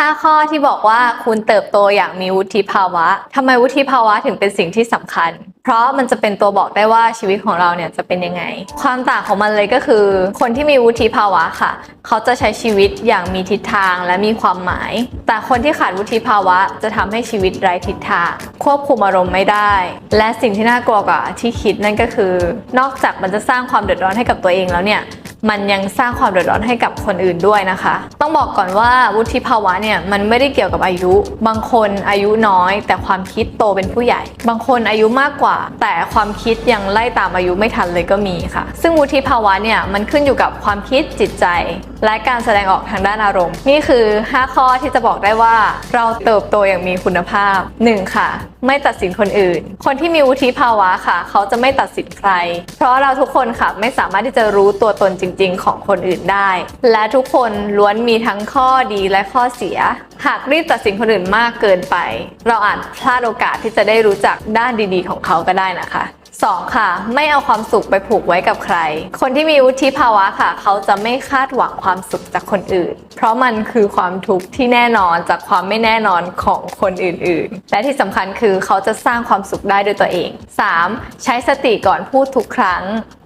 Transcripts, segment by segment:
5 ข้อที่บอกว่าคุณเติบโตอย่างมีวุฒิภาวะทำไมวุฒิภาวะถึงเป็นสิ่งที่สำคัญ เพราะมันจะเป็นตัวบอกได้ว่าชีวิตของเราเนี่ยจะเป็นยังไง ความต่างของมันเลยก็คือ คนที่มีวุฒิภาวะค่ะ เขาจะใช้ชีวิตอย่างมีทิศทางและมีความหมาย แต่คนที่ขาดวุฒิภาวะจะทำให้ชีวิตไร้ทิศทาง ควบคุมอารมณ์ไม่ได้ และสิ่งที่น่ากลัวกว่าที่คิดนั่นก็คือ นอกจากมันจะสร้างความเดือดร้อนให้กับตัวเองแล้วเนี่ย มันยังสร้างความเดือดร้อนให้กับคนอื่นด้วยนะคะ ต้องบอกก่อนว่าวุฒิภาวะเนี่ยมันไม่ได้เกี่ยวกับอายุ บางคนอายุน้อย แต่ความคิดโตเป็นผู้ใหญ่ บางคนอายุมากกว่า แต่ความคิดยังไล่ตามอายุไม่ทันเลยก็มีค่ะ ซึ่งวุฒิภาวะเนี่ยมันขึ้นอยู่กับความคิดจิตใจ และการแสดงออกทางด้านอารมณ์ นี่คือ 5 ข้อที่จะบอกได้ว่า เราเติบโตอย่างมีคุณภาพ 1. ค่ะ ไม่ตัดสินคนอื่น คนที่มีวุฒิภาวะค่ะ เขาจะไม่ตัดสินใคร เพราะเราทุกคนค่ะไม่สามารถที่จะรู้ตัวตนจริง ๆ ของคนอื่นได้ และทุกคนล้วนมีทั้งข้อดีและข้อเสีย หากรีบตัดสินคนอื่นมากเกินไป เราอาจพลาดโอกาสที่จะได้รู้จักด้านดี ๆ ของเขาก็ได้นะคะ 2. ค่ะ ไม่เอาความสุขไปผูกไว้กับใคร คนที่มีวุฒิภาวะค่ะ เขาจะไม่คาดหวังความสุขจากคนอื่น เพราะมันคือความทุกข์ที่แน่นอนจากความไม่แน่นอนของคนอื่นๆ และที่สำคัญคือเขาจะสร้างความสุขได้ด้วยตัวเอง 3. ใช้สติก่อนพูดทุกครั้ง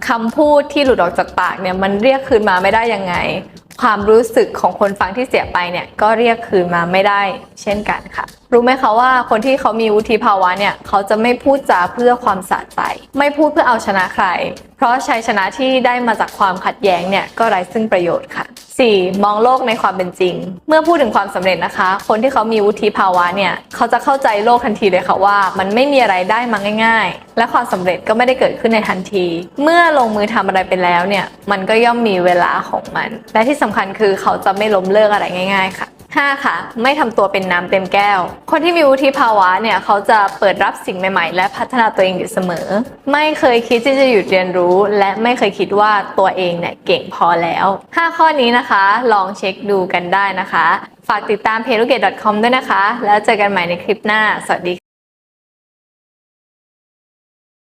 คำพูดที่หลุดออกจากปากเนี่ยมันเรียกคืนมาไม่ได้ยังไง ความรู้สึกของคนฟังที่เสียไปเนี่ยก็เรียกคืนมาไม่ได้ เช่นกันค่ะ รู้ไหมคะว่าคนที่เขามีวุฒิภาวะเนี่ยเขาจะไม่พูดจาเพื่อความสะใจ ไม่พูดเพื่อเอาชนะใคร เพราะชัยชนะที่ได้มาจากความขัดแย้งเนี่ยก็ไร้ซึ่งประโยชน์ค่ะ 4. มองโลกในความเป็นจริง เมื่อพูดถึงความสำเร็จนะคะ คนที่เขามีวุฒิภาวะเนี่ยเขาจะเข้าใจโลกทันทีเลยค่ะว่า มันไม่มีอะไรได้มาง่าย ๆ และความสำเร็จก็ไม่ได้เกิดขึ้นในทันที เมื่อลงมือทำอะไรไปแล้วเนี่ยมันก็ย่อมมีเวลาของมัน และที่สำคัญคือเขาจะไม่ล้มเลิกอะไรง่าย ๆ ค่ะ 5. ค่ะ ไม่ทำตัวเป็นน้ำเต็มแก้ว คนที่มีวุฒิภาวะเนี่ยเขาจะเปิดรับสิ่งใหม่ๆ และพัฒนาตัวเองอยู่เสมอ ไม่เคยคิดที่จะหยุดเรียนรู้ และไม่เคยคิดว่าตัวเองเนี่ยเก่งพอแล้ว 5 ข้อนี้นะคะ ลองเช็คดูกันได้นะคะ ฝากติดตามเพจ l u g a t e c o m ด้วยนะคะ แล้วเจอกันใหม่ในคลิปหน้า สวัสดี